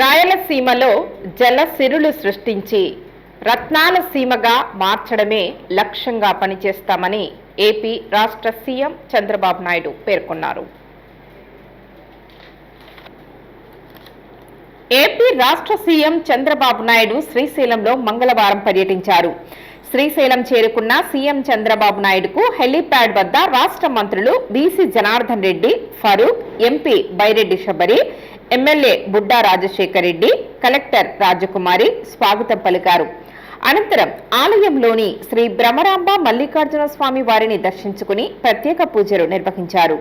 రాయలసీమలో జలసిరులు సృష్టించి రత్నాల సీమగా మార్చడమే లక్ష్యంగా పనిచేస్తామని ఏపీ రాష్ట్ర సీఎం చంద్రబాబు నాయుడు పేర్కొన్నారు. ఏపీ రాష్ట్ర సీఎం చంద్రబాబు నాయుడు శ్రీశైలంలో మంగళవారం పర్యటించారు. శ్రీశైలం చేరుకున్న సీఎం చంద్రబాబు నాయుడుకు హెలీప్యాడ్ వద్ద రాష్ట్ర మంత్రులు BC Janardhan Reddy Farooq MP Byreddy Sabari MLA Budda Rajasekhar Reddy collector Rajakumari స్వాగతం పలికారు. అనంతరం ఆలయంలోని శ్రీ భ్రమరాంబ మల్లికార్జున స్వామి వారిని దర్శించుకుని ప్రత్యేక పూజలు నిర్వహించారు.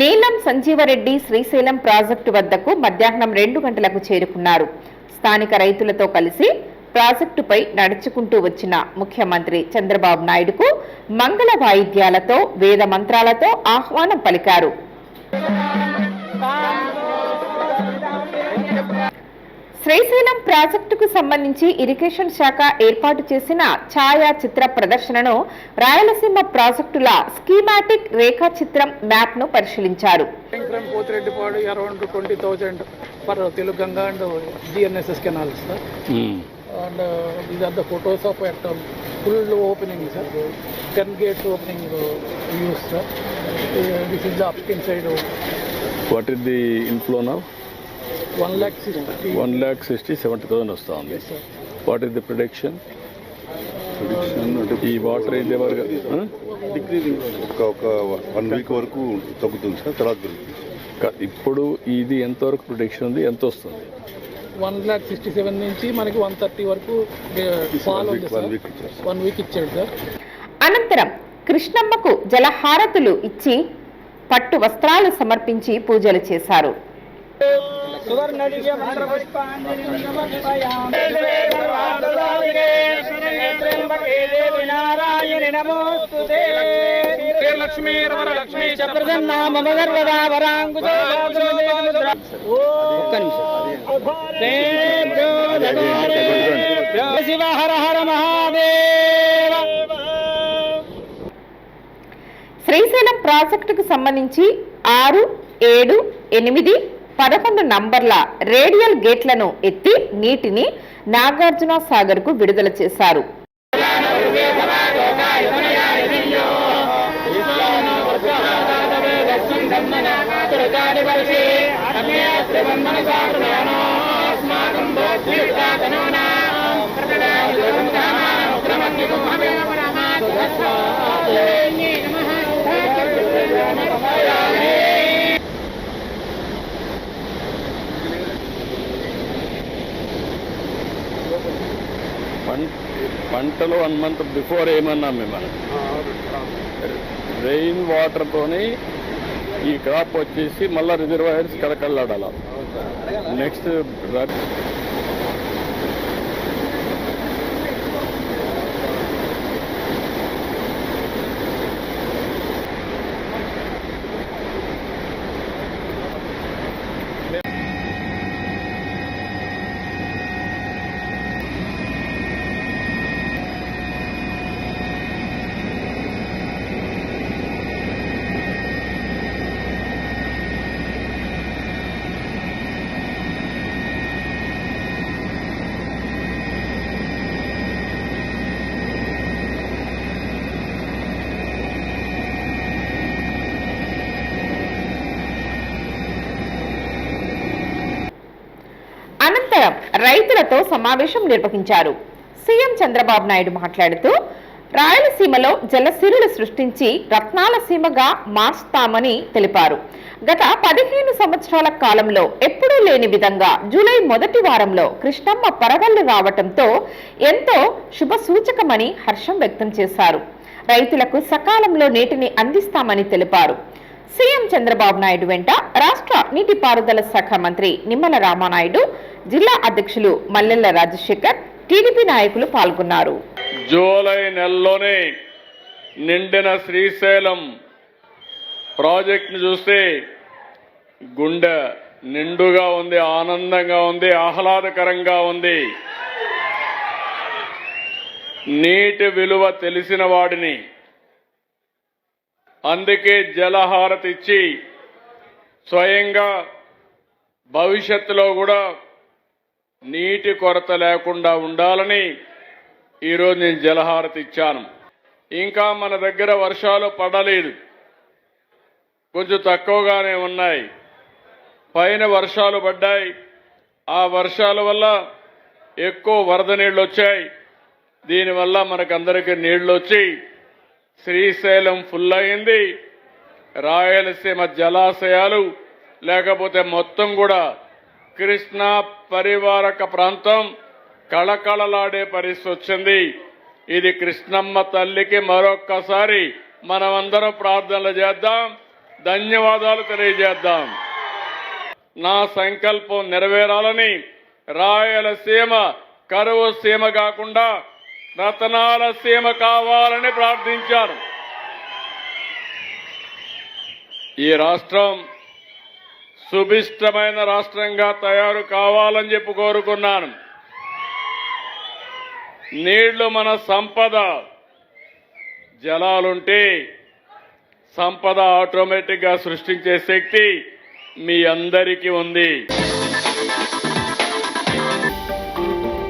నీలం సంజీవరెడ్డి శ్రీశైలం ప్రాజెక్టు వద్దకు మధ్యాహ్నం రెండు గంటలకు చేరుకున్నారు. స్థానిక రైతులతో కలిసి ప్రాజెక్టుపై నడుచుకుంటూ వచ్చిన ముఖ్యమంత్రి చంద్రబాబు నాయుడుకు మంగళ వాయిద్యాలతో వేద మంత్రాలతో ఆహ్వానం పలికారు. శ్రీశైలం ప్రాజెక్టుకు సంబంధించి ఇరిగేషన్ శాఖ ఏర్పాటు చేసిన ఛాయా చిత్ర ప్రదర్శనను రాయలసీమ ప్రాజెక్టుల స్కీమాటిక్ రేఖాచిత్రం మ్యాప్ను పరిశీలించారు. అండ్ ఇది అంత photos of at full opening sir ten gates opening use sir this is the inside what is the inflow 1 lakh 60. One lakh sixty seventy thousand వస్తూ ఉంది. వాట్ ఇస్ ది ప్రొడిక్షన్ ఈ water అయితే వరకు ఒక ఒక one week వరకు తగ్గుతుంది sir తర్వాత పెరుగుతుంది ఇప్పుడు ఇది ఎంతవరకు ప్రొడిక్షన్ ఉంది ఎంత వస్తుంది? 1 lakh 67 నుంచి మనకి 130 వరకు ఫాల్ One ఉంది week- సార్ one week ఇచ్చారు. వన్ వీక్ ఇచ్చాడు సార్ అనంతరం కృష్ణమ్మకు జలహారతులు ఇచ్చి పట్టు వస్త్రాలు సమర్పించి పూజలు చేశారు. లక్ష్మీ లక్ష్మీ ప్రసన్నామ మగర్వదా వరాంగుజ శివ హర హర మహాదేవ శ్రీశైలం ప్రాజెక్టుకు సంబంధించి ఆరు ఏడు ఎనిమిది పదకొండు నంబర్ల రేడియల్ గేట్లను ఎత్తి నీటిని నాగార్జున సాగర్కు విడుదల చేశారు. పంట పంటలు వన్ మంత్ బిఫోర్ ఏమన్నాం మేము రెయిన్ వాటర్తోని ఈ క్రాప్ వచ్చేసి మళ్ళీ రిజర్వాయర్స్ కలకల్లాడాల నెక్స్ట్ రైతులతో సమావేశం నిర్వహించారు. సీఎం చంద్రబాబు నాయుడు మాట్లాడుతూ రాయలసీమలో జలసిరులు సృష్టించి రత్నాల సీమగా మార్చుతామని తెలిపారు. గత పదిహేను సంవత్సరాల కాలంలో ఎప్పుడూ లేని విధంగా జూలై మొదటి వారంలో కృష్ణమ్మ పరవళ్ళు రావటంతో ఎంతో శుభ సూచకమని హర్షం వ్యక్తం చేశారు. రైతులకు సకాలంలో నీటిని అందిస్తామని తెలిపారు. సీఎం చంద్రబాబు నాయుడు వెంట రాష్ట్ర నీటిపారుదల శాఖ మంత్రి నిమ్మల రామానాయుడు జిల్లా అధ్యక్షులు మల్లెల రాజశేఖర్ టీడీపీ నాయకులు పాల్గొన్నారు. జూలై నెలలోనే నిండిన శ్రీశైలం ప్రాజెక్ట్ను చూస్తే గుండె నిండుగా ఉంది ఆనందంగా ఉంది ఆహ్లాదకరంగా ఉంది. నీటి విలువ తెలిసిన వాడిని అందుకే జలహారతి ఇచ్చి స్వయంగా భవిష్యత్తులో కూడా నీటి కొరత లేకుండా ఉండాలని ఈరోజు నేను జలహారతి ఇచ్చాను. ఇంకా మన దగ్గర వర్షాలు పడలేదు. కొంచెం తక్కువగానే ఉన్నాయి. పైన వర్షాలు పడ్డాయి. ఆ వర్షాల వల్ల ఎక్కువ వరద నీళ్ళు వచ్చాయి. దీనివల్ల మనకందరికీ నీళ్ళు వచ్చి శ్రీశైలం ఫుల్ అయింది రాయలసీమ జలాశయాలు లేకపోతే మొత్తం కూడా కృష్ణా పరివారక ప్రాంతం కళకళలాడే పరిస్థితి వచ్చింది ఇది కృష్ణమ్మ తల్లికి మరొక్కసారి మనమందరం ప్రార్థనలు చేద్దాం. ధన్యవాదాలు తెలియజేద్దాం. నా సంకల్పం నెరవేరాలని రాయలసీమ కరువు సీమ కాకుండా రతనాల సీమ కావాలని ప్రార్థించారు. ఈ రాష్ట్రం సుభిష్టమైన రాష్ట్రంగా తయారు కావాలని చెప్పి కోరుకున్నాను. నీళ్ళు మన సంపద. జలాలుంటే సంపద ఆటోమేటిక్గా సృష్టించే శక్తి మీ అందరికీ ఉంది.